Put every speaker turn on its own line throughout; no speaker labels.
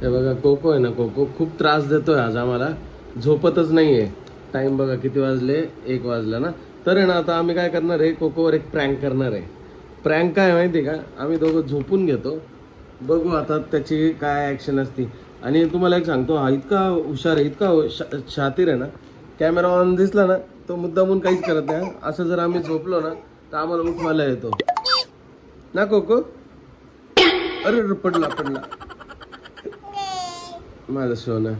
हे बघा कोको आहे ना कोको. खूप त्रास देतोय आज आम्हाला. झोपतच नाही आहे टाइम बघा किती वाजले? एक वाजला ना. तर आहे ना आता आम्ही काय करणार आहे? कोकोवर एक प्रँक करणार आहे. प्रँक काय माहिती का? आम्ही दोघं झोपून घेतो. बघू आता त्याची काय ॲक्शन असती. आणि तुम्हाला एक सांगतो हा इतका हुशार आहे इतका शा- शातीर आहे ना. कॅमेरा ऑन दिसला ना तो मुद्दामून काहीच करत नाही असं जर आम्ही झोपलो ना तर आम्हाला उठवायला येतो. ना कोको? अरे, पडला पडला. माझा सोनं.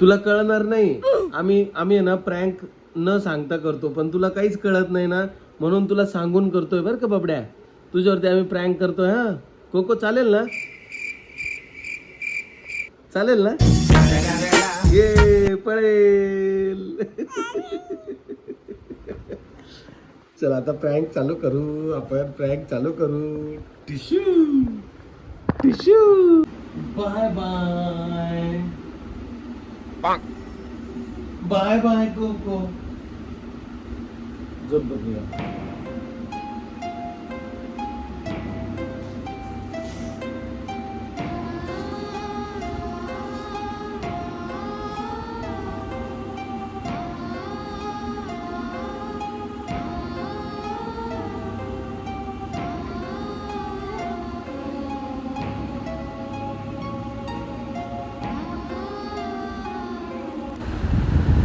तुला कळणार नाही. आम्ही आम्ही आहे ना प्रँक न सांगता करतो पण तुला काहीच कळत नाही ना. म्हणून तुला सांगून करतोय बरं का बबड्या? तुझ्यावरती आम्ही प्रँक करतोय हा? कोको चालेल ना? चालेल ना? ये पळेल. चल आता प्रँक चालू करू. आपण प्रँक चालू करू. Tissue tissue bye bye bye bye cocoa झोप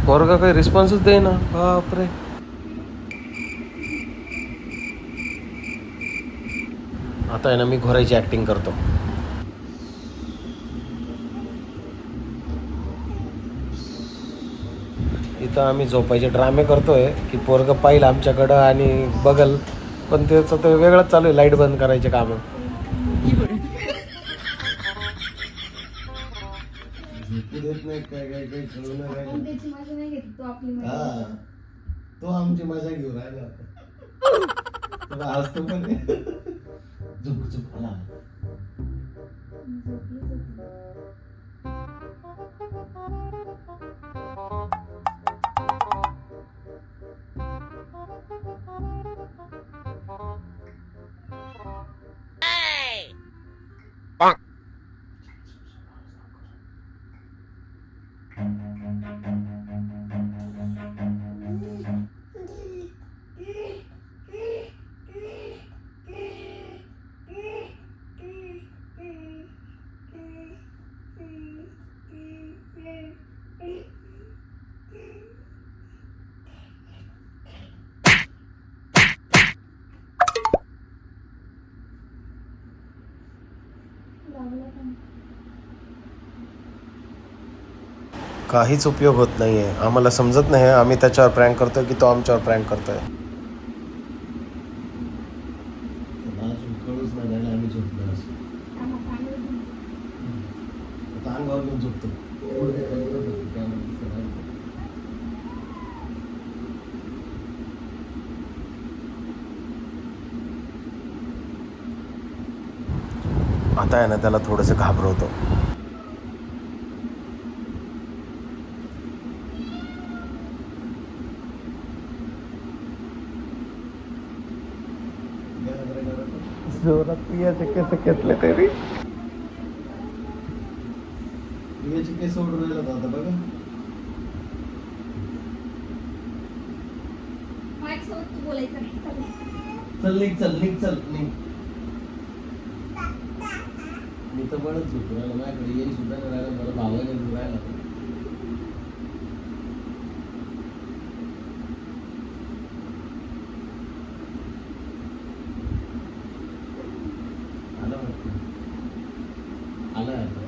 पोरगा काही रिस्पॉन्सच दे ना बापरे. आता आहे ना मी घोरायची ऍक्टिंग करतो. इथं आम्ही झोपायचे ड्रामे करतोय की पोरग पाहिलं आमच्याकडं आणि बघल. पण त्याचं ते वेगळंच चालू आहे लाइट बंद करायचे काम. नाही काय काय राहिलं.
त्याची मजा नाही घेतली तो आपली मजा
हा तो आमची मजा घेऊ राहिला तुला हसतो पण आहे. झुक झुक आला
झोपली झोपली.
काहीच उपयोग होत नाहीये. आम्हाला समजत नाही. आम्ही त्याच्यावर प्रँक करतोय की तो आमच्यावर प्रँक घेऊन झोपतो. आता आहे ना त्याला थोडंसं घाबरवतो. जोरात प्रियाचे केस घेतले तरी. प्रियाचे केस ओढून राहिला आता बघा. चल. निघ चल निघ चल निघ. मी तर बळच झोपू राहिला माझ्याकडे येई सुद्धा नाही राहिला मला भावाने राहिला आला वाटतं आला आता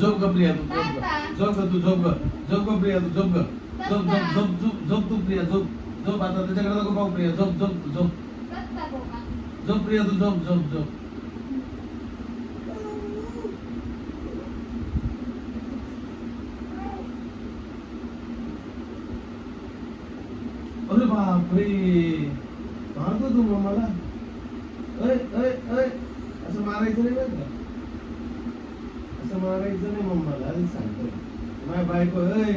झोप ग प्रिया तू झोप ग. झोप ग तू झोप ग. झोप ग प्रिया तू झोप ग. झोप झोप झोप झोप झोप तू प्रिया झोप. झोप आता त्याच्याकडे नको पाहू प्रिया. झोप झोप तू झोप. झोप प्रिया तू झोप झोप झोप. अरे बापरे. मारतो तू मम्माला. अय अय अय असं मारायचं नाही बरं का? असं मारायचं नाही मम्माला आधी सांगतो. माझ्या बायको अय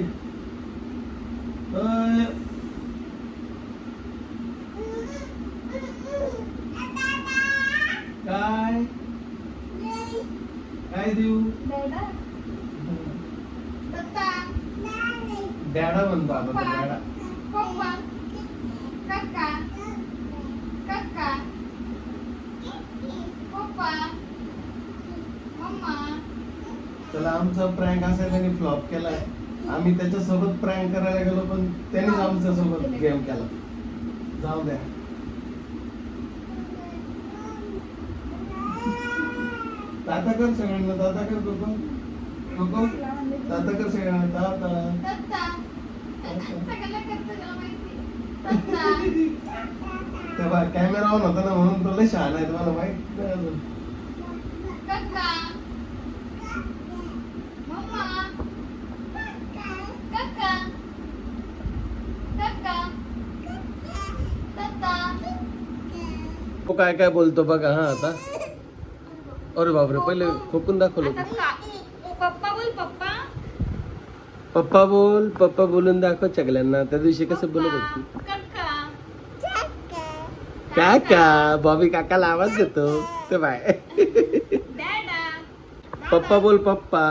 अय काय? काय देऊ? डॅडा म्हणतो आता तो डॅडा
पप्पा काका काका पप्पा मम्मा
त्याला आमचा प्रँक असा त्याने फ्लॉप केलाय. आम्ही त्याच्यासोबत प्रँक करायला गेलो पण त्यानेच आमच्यासोबत गेम केला. जाऊ द्या. ताता कर सगळ्यांना ताता कर कोको कोको ताता कर सगळ्यांना
सत्ता
तेव्हा कॅमेरा ऑन होता ना म्हणून तुला शहाणा आहे तुम्हाला माहीत. तो काय काय बोलतो बघा हा आता अरे बापरे पहिले खोकून दाखवलं
पप्पा बोल पप्पा।
पप्पा बोल पप्पा बोलून दाखव चगल्यांना त्या दिवशी कसं बोलत होती?
काका।
काका बॉबी काकाला आवाज़ देतो ते बाय. पप्पा बोल पप्पा.